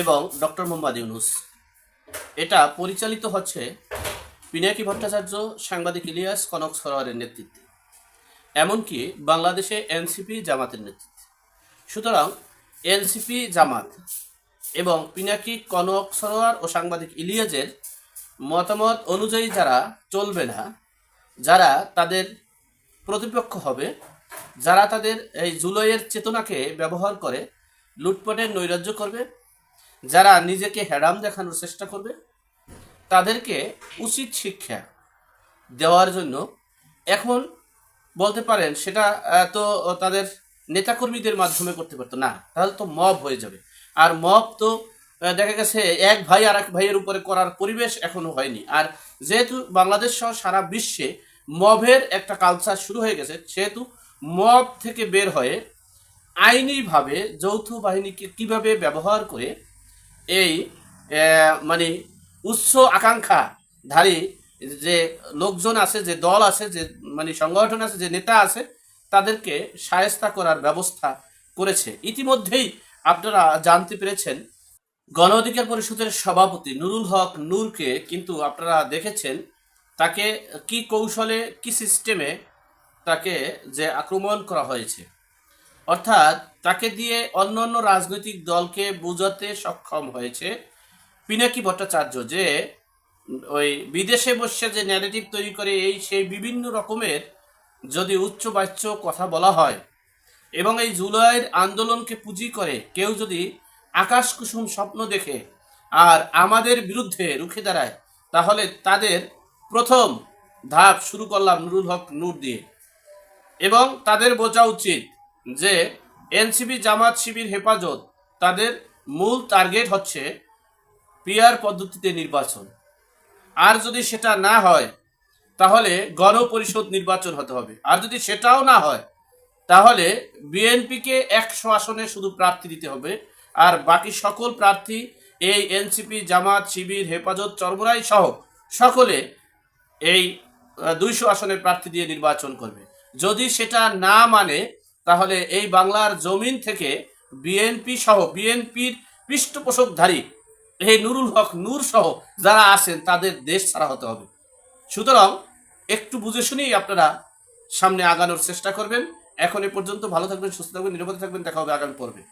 এবং ডক্টর মোহাম্মদ ইউনুস। এটা পরিচালিত হচ্ছে পিনাকি ভট্টাচার্য, সাংবাদিক ইলিয়াস কনক সরোয়ারের নেতৃত্বে। এমনকি বাংলাদেশে এনসিপি জামাতের নেতৃত্বে। সুতরাং এনসিপি জামাত এবং পিনাকি কনক সরোয়ার ও সাংবাদিক ইলিয়াজের মতামত অনুযায়ী যারা চলবে না, যারা তাদের প্রতিপক্ষ হবে, যারা তাদের এই জুলাইয়ের চেতনাকে ব্যবহার করে লুটপাটের নৈরাজ্য করবে, যারা নিজেকে হ্যাডাম দেখানোর চেষ্টা করবে, তাদেরকে উচিত শিক্ষা দেওয়ার জন্য। এখন বলতে পারেন, সেটা তো তাদের নেতাকর্মীদের মাধ্যমে করতে পারতো। না, তাহলে তো মব হয়ে যাবে। আর মব তো দেখা গেছে এক ভাই আর এক ভাইয়ের উপরে করার পরিবেশ এখনও হয়নি। আর যেহেতু বাংলাদেশ সহ সারা বিশ্বে মবের একটা কালচার শুরু হয়ে গেছে, সেহেতু মব থেকে বের হয়ে আইনিভাবে, যৌথ বাহিনীকে কীভাবে ব্যবহার করে এই মানে উচ্চ আকাঙ্ক্ষাধারী যে লোকজন আছে, যে দল আছে, যে মানে সংগঠন আছে, যে নেতা আছে, তাদেরকে সায়স্তা করার ব্যবস্থা করেছে। ইতিমধ্যেই আপনারা জানতে পেরেছেন, গণ অধিকার পরিষদের সভাপতি নুরুল হক নূরকে কিন্তু আপনারা দেখেছেন, তাকে কি কৌশলে, কি সিস্টেমে তাকে যে আক্রমণ করা হয়েছে। অর্থাৎ তাকে দিয়ে অন্য অন্য রাজনৈতিক দলকে বোঝাতে সক্ষম হয়েছে পিনাকি ভট্টাচার্য যে, ওই বিদেশে বসে যে ন্যারেটিভ তৈরি করে এই সেই বিভিন্ন রকমের যদি উচ্চ বাচ্য কথা বলা হয় এবং এই জুলাইয়ের আন্দোলনকে পুঁজি করে কেউ যদি আকাশ কুসুম স্বপ্ন দেখে আর আমাদের বিরুদ্ধে রুখে দাঁড়ায়, তাহলে তাদের প্রথম ধাপ শুরু করলাম নুরুল হক নূর দিয়ে। এবং তাদের বোঝা উচিত যে এনসিপি জামাত শিবির হেফাজত তাদের মূল টার্গেট হচ্ছে পিয়ার পদ্ধতিতে নির্বাচন। আর যদি সেটা না হয়, তাহলে গণপরিষদ নির্বাচন হতে হবে। আর যদি সেটাও না হয়, তাহলে বিএনপিকে একশো আসনে শুধু প্রার্থী দিতে হবে। আর বাকি সকল প্রার্থী এই এনসিপি জামাত শিবির হেফাজত চরমরাই সহ সকলে এই দুইশো আসনের প্রার্থী দিয়ে নির্বাচন করবে। যদি সেটা না মানে তাহলে এই বাংলার জমিন থেকে বিএনপি সহ, বিএনপির পৃষ্ঠপোষকধারী এই নুরুল হক নূর সহ যারা আছেন, তাদের দেশ ছাড়া হতে হবে। সুতরাং একটু বুঝে শুনেই আপনারা সামনে আগানোর চেষ্টা করবেন। এখন এ পর্যন্ত ভালো থাকবেন, সুস্থ থাকবেন, নিরাপদে থাকবেন। দেখা হবে আগামী পর্বে।